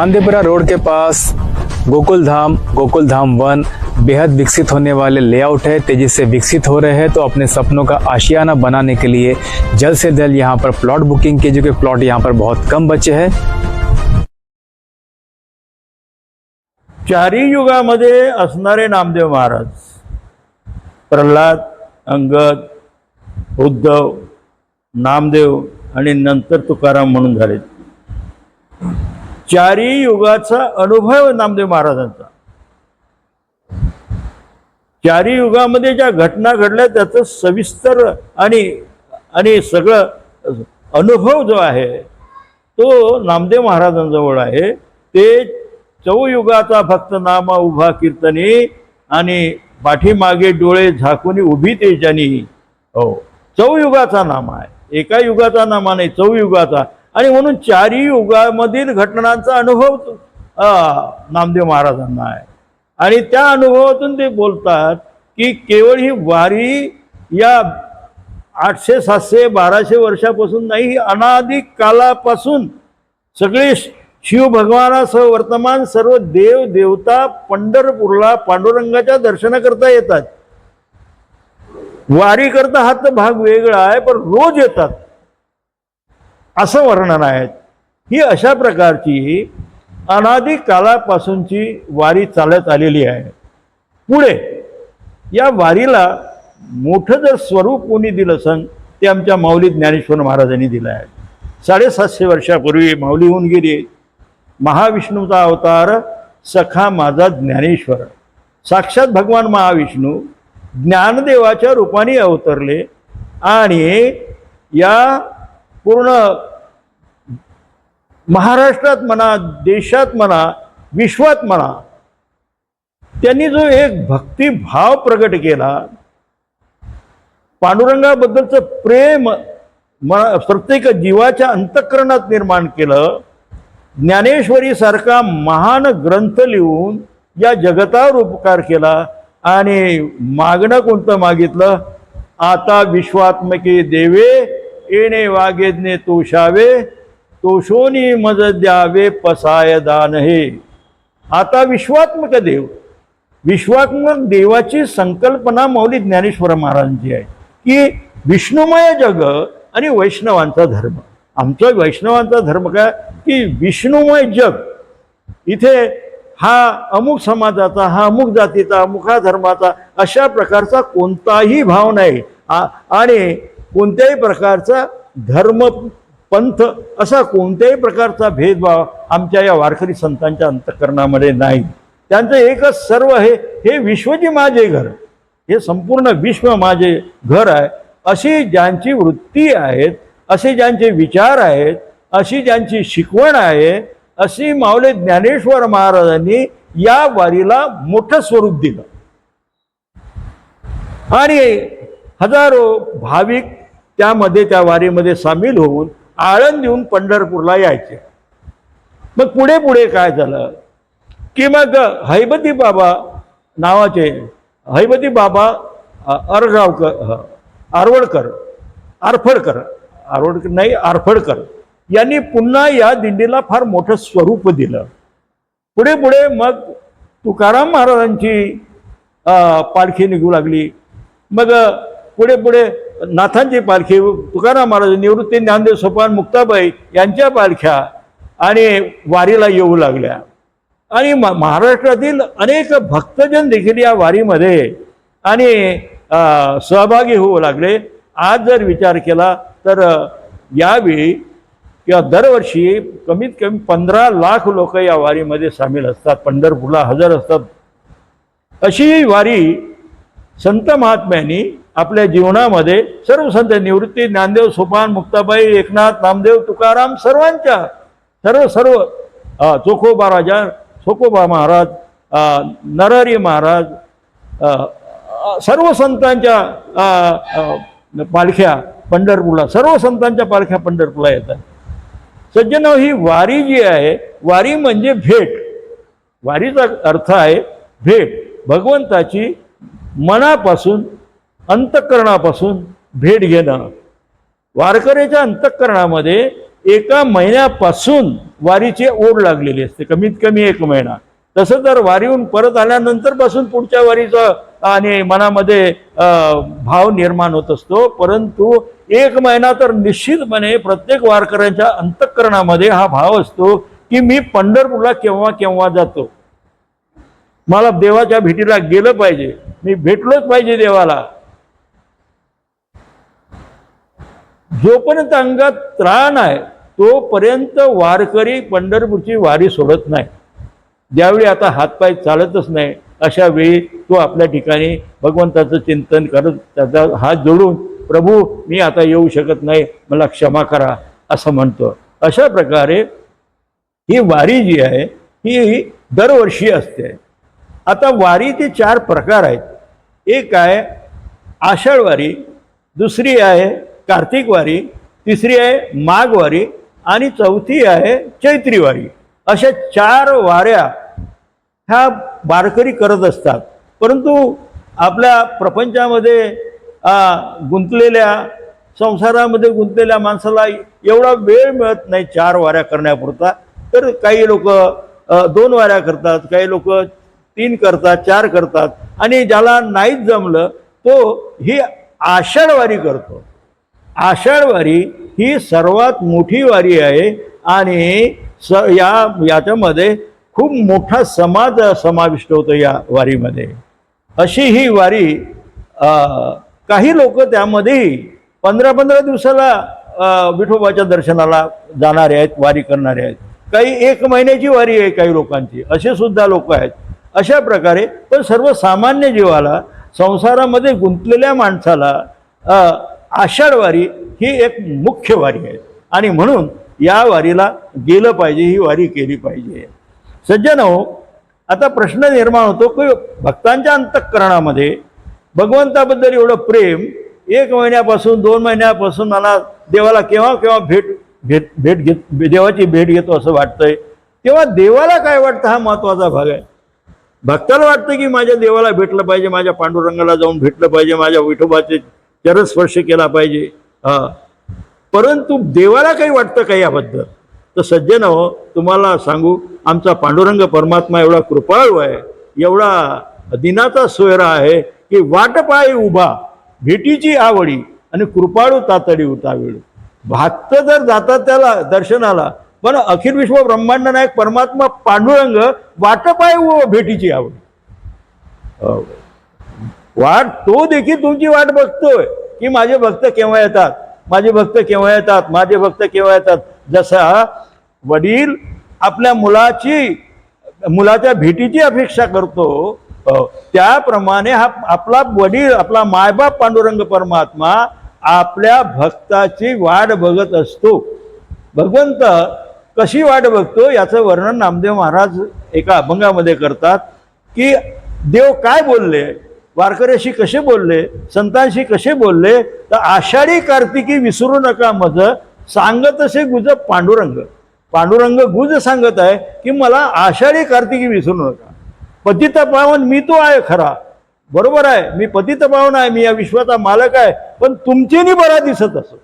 नांदेपुरा road के पास गोकुल धाम गोकुल धाम वन बेहद विकसित होने वाले लेआउट है, तेज़ी से विकसित हो रहे हैं तो अपने सपनों का आशियाना बनाने के लिए जल्द से जल्द यहाँ पर प्लॉट बुकिंग कीजिए क्योंकि प्लॉट यहाँ पर बहुत कम बचे हैं। चारही युगामध्ये असणारे नामदेव महाराज, प्रल्हाद, अंगद, उद्धव, नामदेव आणि नंतर तुकाराम म्हणून चारी युगाचा अनुभव नामदेव महाराजांचा. चारी युगामध्ये ज्या घटना घडल्या त्याचं सविस्तर आणि आणि सगळं अनुभव जो आहे तो नामदेव महाराजांजवळ आहे. ते चौयुगाचा फक्त नामा उभा कीर्तनी आणि पाठीमागे डोळे झाकून उभी तेजानी. हो चौयुगाचा नाम आहे. एका युगाचा नामा नाही चौयुगाचा. आणि म्हणून चारही युगामधील घटनांचा अनुभव नामदेव महाराजांना आहे. आणि त्या अनुभवातून ते बोलतात की केवळ ही वारी या आठशे सातशे बाराशे वर्षापासून नाही ही अनादिक कालापासून सगळे श- शिव भगवानासह वर्तमान सर्व देव देवता पंढरपूरला पांडुरंगाच्या दर्शनाकरता येतात. वारी करता हा तर भाग वेगळा आहे पण रोज येतात. असं वर्णन आहे. ही अशा प्रकारची अनादी कालापासूनची वारी चालत आलेली आहे. पुढे या वारीला मोठं जर स्वरूप कोणी दिलं सन ते आमच्या माऊली ज्ञानेश्वर महाराजांनी दिलं आहे. साडेसातशे वर्षापूर्वी माऊली होऊन गेली. महाविष्णूचा अवतार सखा माझा ज्ञानेश्वर. साक्षात भगवान महाविष्णू ज्ञानदेवाच्या रूपाने अवतरले आणि या पूर्ण महाराष्ट्रात म्हणा देशात म्हणा विश्वात म्हणा त्यांनी जो एक भक्तिभाव प्रगट केला पांडुरंगाबद्दलचं प्रेम म प्रत्येक जीवाच्या अंतःकरणात निर्माण केलं ज्ञानेश्वरीसारखा महान ग्रंथ लिहून या जगतावर उपकार केला आणि मागणं कोणतं मागितलं? आता विश्वात्मके देवे येणे वागेजने तोषावे तोषोनी मज द्यावे पसाय दान हे आता विश्वात्मक देव. विश्वात्मक देवाची संकल्पना मौली ज्ञानेश्वर महाराजांची आहे की विष्णुमय जग आणि वैष्णवांचा धर्म. आमचा वैष्णवांचा धर्म काय? की विष्णुमय जग. इथे हा अमुक समाजाचा हा अमुक जातीचा अमुक हा धर्माचा अशा प्रकारचा कोणताही भाव नाही. आणि कोणत्याही प्रकारचा धर्म पंथ असा कोणत्याही प्रकारचा भेदभाव आमच्या या वारकरी संतांच्या अंतकरणामध्ये नाही. त्यांचं एकच सर्व हे हे विश्वजी माझे घर. हे संपूर्ण विश्व माझे घर आहे. अशी ज्यांची वृत्ती आहेत असे ज्यांचे विचार आहेत अशी ज्यांची शिकवण आहे अशी माऊले ज्ञानेश्वर महाराजांनी या वारीला मोठं स्वरूप दिलं. आणि हजारो भाविक त्यामध्ये त्या वारीमध्ये सामील होऊन आळंद देऊन पंढरपूरला यायचे. मग पुढे पुढे काय झालं? की मग हैबती बाबा नावाचे हैबती बाबा अरगावकर ह, आरवडकर आरफडकर आरवडकर नाही आरफडकर यांनी पुन्हा या दिंडीला फार मोठं स्वरूप दिलं. पुढे पुढे मग तुकाराम महाराजांची पालखी निघू लागली. मग पुढे पुढे नाथांची पालखी तुकाराम महाराज निवृत्ती ज्ञानदेव सोपान मुक्ताबाई यांच्या पालख्या आणि वारीला येऊ लागल्या. आणि म- महाराष्ट्रातील अनेक भक्तजन देखील या वारीमध्ये आणि सहभागी होऊ लागले. आज जर विचार केला तर यावेळी किंवा दरवर्षी कमीत कमी पंधरा लाख लोक या वारीमध्ये सामील असतात. पंढरपूरला हजर असतात. अशी वारी संत महात्म्यांनी आपल्या जीवनामध्ये सर्व संत निवृत्ती ज्ञानदेव सोपान मुक्ताबाई एकनाथ नामदेव तुकाराम सर्वांच्या सर्व सर्व चोखोबा राजा चोखोबा महाराज नरहरी महाराज सर्व संतांच्या पालख्या पंढरपूरला सर्व संतांच्या पालख्या पंढरपूरला येतात. सज्जन ही वारी जी आहे वारी म्हणजे भेट. वारीचा अर्थ आहे भेट. भगवंताची मनापासून अंतःकरणापासून भेट घेणं. वारकऱ्याच्या अंतःकरणामध्ये एका महिन्यापासून वारीची ओढ लागलेली असते कमीत कमी एक महिना. तसं तर वारीहून परत आल्यानंतरपासून पुढच्या वारीचं आणि मनामध्ये भाव निर्माण होत असतो. परंतु एक महिना तर निश्चितपणे प्रत्येक वारकऱ्यांच्या अंतःकरणामध्ये हा भाव असतो की मी पंढरपूरला केव्हा केव्हा जातो. मला देवाच्या भेटीला गेलं पाहिजे. मी भेटलोच पाहिजे देवाला. जोपर्यंत अंगात त्राण आहे तोपर्यंत वारकरी पंढरपूरची वारी सोडत नाही. ज्यावेळी आता हातपाय चालतच नाही अशा वेळी तो आपल्या ठिकाणी भगवंताचं चिंतन करत त्याचा हात जोडून प्रभू मी आता येऊ शकत नाही मला क्षमा करा असं म्हणतो. अशा प्रकारे ही वारी जी आहे ही दरवर्षी असते. आता वारीचे चार प्रकार आहेत. एक आहे आषाढ वारी दुसरी आहे कार्तिक वारी तिसरी आहे माघ वारी आणि चौथी आहे चैत्री वारी अशा चार वाऱ्या ह्या बारकरी करत असतात. परंतु आपल्या प्रपंचामध्ये गुंतलेल्या संसारामध्ये गुंतलेल्या माणसाला एवढा वेळ मिळत नाही चार वाऱ्या करण्यापुरता. तर काही लोक दोन वाऱ्या करतात काही लोक तीन करतात चार करतात. आणि ज्याला नाहीच जमलं तो ही आषाढवारी करतो. आषाढ वारी ही सर्वात मोठी वारी आहे आणि स या याच्यामध्ये खूप मोठा समाज समाविष्ट होतो या वारीमध्ये. अशी ही वारी आ, काही लोक त्यामध्ये पंधरा पंधरा दिवसाला विठोबाच्या दर्शनाला जाणारे आहेत वारी करणारे आहेत. काही एक महिन्याची वारी आहे काही लोकांची. असे सुद्धा लोक आहेत. अशा प्रकारे पण सर्वसामान्य जीवाला संसारामध्ये गुंतलेल्या माणसाला आषाढ वारी ही एक मुख्य वारी आहे. आणि म्हणून या वारीला गेलं पाहिजे ही वारी केली पाहिजे. सज्जन हो आता प्रश्न निर्माण होतो की भक्तांच्या अंतःकरणामध्ये भगवंताबद्दल एवढं प्रेम एक महिन्यापासून दोन महिन्यापासून मला देवाला केव्हा केव्हा भेट भेट भेट घेत देवाची भेट घेतो असं वाटतंय. तेव्हा देवाला काय वाटतं हा महत्त्वाचा भाग आहे. भक्ताला वाटतं की माझ्या देवाला भेटलं पाहिजे माझ्या पांडुरंगाला जाऊन भेटलं पाहिजे माझ्या विठोबाचे चरणस्पर्श केला पाहिजे. हा. परंतु देवाला काही वाटतं का याबद्दल? तर सज्जन हो तुम्हाला सांगू आमचा पांडुरंग परमात्मा एवढा कृपाळू आहे एवढा दिनाचा सोयरा आहे की वाट पाय उभा भेटीची आवडी आणि कृपाळू तातडी उतावेळू. भक्त जर जातात त्याला दर्शनाला पण अखिल विश्व ब्रह्मांड नायक परमात्मा पांडुरंग वाट पाय भेटीची आवडी. हो. वाट तो देखील तुमची वाट बघतोय की माझे भक्त केव्हा येतात? माझे भक्त केव्हा येतात? माझे भक्त केव्हा येतात? जसा वडील आपल्या मुलाची मुलाच्या भेटीची अपेक्षा करतो त्याप्रमाणे हा आपला वडील आपला मायबाप पांडुरंग परमात्मा आपल्या भक्ताची वाट बघत असतो. भगवंत कशी वाट बघतो याचं वर्णन नामदेव महाराज एका अभंगामध्ये करतात की देव काय बोलले? वारकऱ्याशी कसे बोलले संतांशी कसे बोलले तर आषाढी कार्तिकी विसरू नका मज सांगत असे गुज पांडुरंग. पांडुरंग गुज सांगत आहे की मला आषाढी कार्तिकी विसरू नका. पतित पावन मी तो आहे खरा. बरोबर आहे मी पतित पावन आहे मी या विश्वाचा मालक आहे पण तुमच्यानी बरा दिसत असो.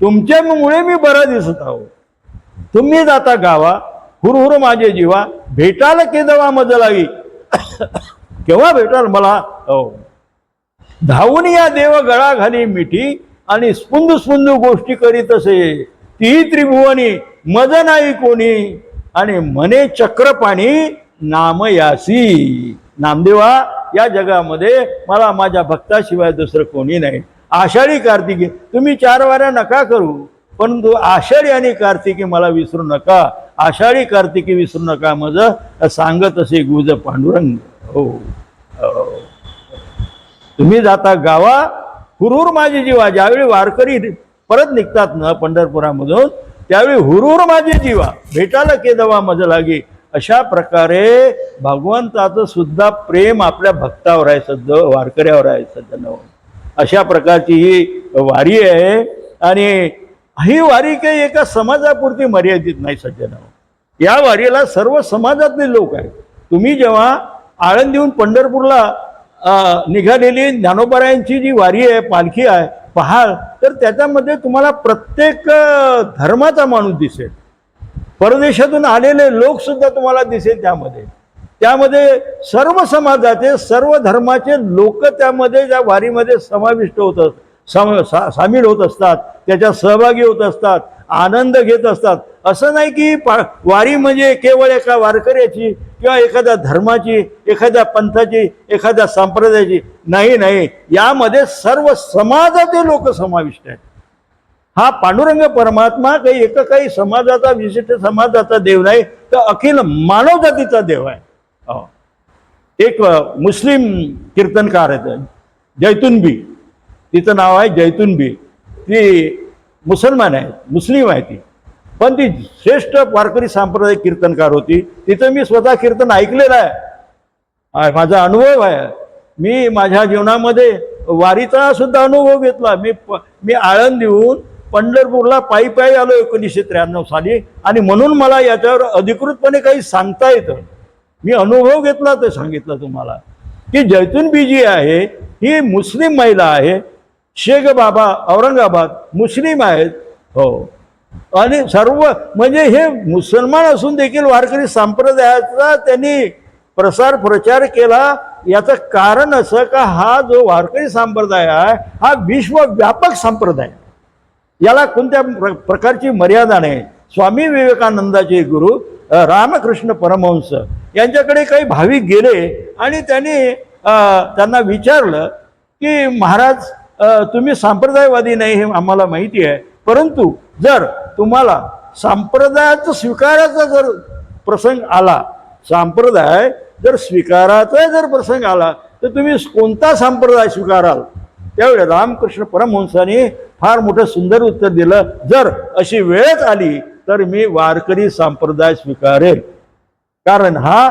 तुमच्यामुळे मी बरा दिसत आहो. तुम्ही जाता गावा हुरहुर माझे जीवा भेटाल केदवा मज लागी केव्हा भेटाल मला? हो. धावून या देव गळा घाली मिठी आणि स्पुंद स्पुंद गोष्टी करीत असे. ती त्रिभुवनी मज नाही कोणी. आणि मने चक्रपाणी नाम यासी. नामदेवा या जगामध्ये मला माझ्या भक्ताशिवाय दुसरं कोणी नाही. आषाढी कार्तिकी तुम्ही चार वाऱ्या नका करू. परंतु आषाढी आणि कार्तिकी मला विसरू नका. आषाढी कार्तिकी विसरू नका मज सांगत असे गुज पांडुरंग. हो. हो. तुम्ही जाता गावा हुरूर माझी जीवा. ज्यावेळी वारकरी परत निघतात ना पंढरपुरामधून त्यावेळी हुरूर माझी जीवा. भेटायला केदवा मज लागे अशा प्रकारे भगवंताचं सुद्धा प्रेम आपल्या भक्तावर आहे सध्या वारकऱ्यावर आहे सध्या अशा प्रकारची ही वारी आहे. आणि ही वारी काही एका समाजापुरती मर्यादित नाही सज्जन या वारीला सर्व समाजातले लोक आहेत. तुम्ही जेव्हा आळंदीहून पंढरपूरला निघालेली ज्ञानोबरायांची जी वारी आहे पालखी आहे पहाल तर त्याच्यामध्ये तुम्हाला प्रत्येक धर्माचा माणूस दिसेल. परदेशातून आलेले लोकसुद्धा तुम्हाला दिसेल त्यामध्ये. त्यामध्ये सर्व समाजाचे सर्व धर्माचे लोक त्यामध्ये त्या वारीमध्ये समाविष्ट होत अस- सम सा सामील होत असतात त्याच्यात सहभागी होत असतात आनंद घेत असतात. असं नाही की पा वारी म्हणजे केवळ एका वारकऱ्याची किंवा एखाद्या धर्माची एखाद्या पंथाची एखाद्या संप्रदायाची. नाही नाही. यामध्ये सर्व समाजाचे लोक समाविष्ट आहेत. हा पांडुरंग परमात्मा काही एक काही समाजाचा विशिष्ट समाजाचा देव नाही तर अखिल मानवजातीचा देव आहे. हो. एक मुस्लिम कीर्तनकार आहेत. जैतुनबी. तिचं नाव आहे जैतुनबी. ती मुसलमान आहे मुस्लिम आहे ती. पण ती श्रेष्ठ वारकरी सांप्रदायिक कीर्तनकार होती. तिथं मी स्वतः कीर्तन ऐकलेलं आहे. माझा अनुभव आहे. मी माझ्या जीवनामध्ये वारीचा सुद्धा अनुभव घेतला. मी प- मी आळंदीहून पंढरपूरला पायी पायी आलो एकोणीसशे त्र्याण्णव साली. आणि म्हणून मला याच्यावर अधिकृतपणे काही सांगता येतं. मी अनुभव घेतला ते सांगितलं तुम्हाला. की जैतून जी आहे ही मुस्लिम महिला आहे. शेख बाबा औरंगाबाद मुस्लिम आहेत. हो. आणि सर्व म्हणजे हे मुसलमान असून देखील वारकरी संप्रदायाचा त्यांनी प्रसार प्रचार केला. याचं कारण असं का हा जो वारकरी संप्रदाय आहे हा विश्वव्यापक संप्रदाय. याला कोणत्या प्र- प्रकारची मर्यादा नाही. स्वामी विवेकानंदाचे गुरु रामकृष्ण परमहंस यांच्याकडे काही भाविक गेले आणि त्यांनी त्यांना विचारलं की महाराज तुम्ही संप्रदायवादी नाही हे आम्हाला माहिती आहे. परंतु जर तुम्हाला संप्रदायाचं स्वीकाराचा जर प्रसंग आला संप्रदाय जर स्वीकाराचा जर प्रसंग आला तर तुम्ही कोणता संप्रदाय स्वीकाराल? त्यावेळी रामकृष्ण परमहंसाने फार मोठं सुंदर उत्तर दिलं. जर अशी वेळच आली तर मी वारकरी संप्रदाय स्वीकारेल. कारण हा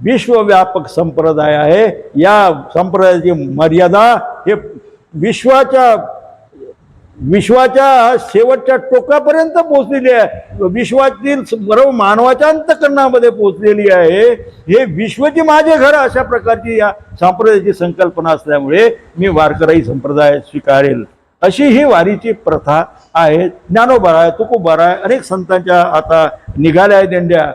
विश्वव्यापक संप्रदाय आहे. या संप्रदायाची मर्यादा हे विश्वाच्या विश्वाच्या शेवटच्या टोकापर्यंत पोहोचलेली आहे. विश्वातील सर्व मानवाच्या अंतकरणामध्ये पोहोचलेली आहे. हे विश्वची माझे घर अशा प्रकारची या संप्रदायाची संकल्पना असल्यामुळे मी वारकरी संप्रदाय स्वीकारेल. अशी ही वारीची प्रथा आहे. ज्ञानोबा आहे तुकोबार आहे अनेक संतांच्या आता निघाल्या आहे दिंड्या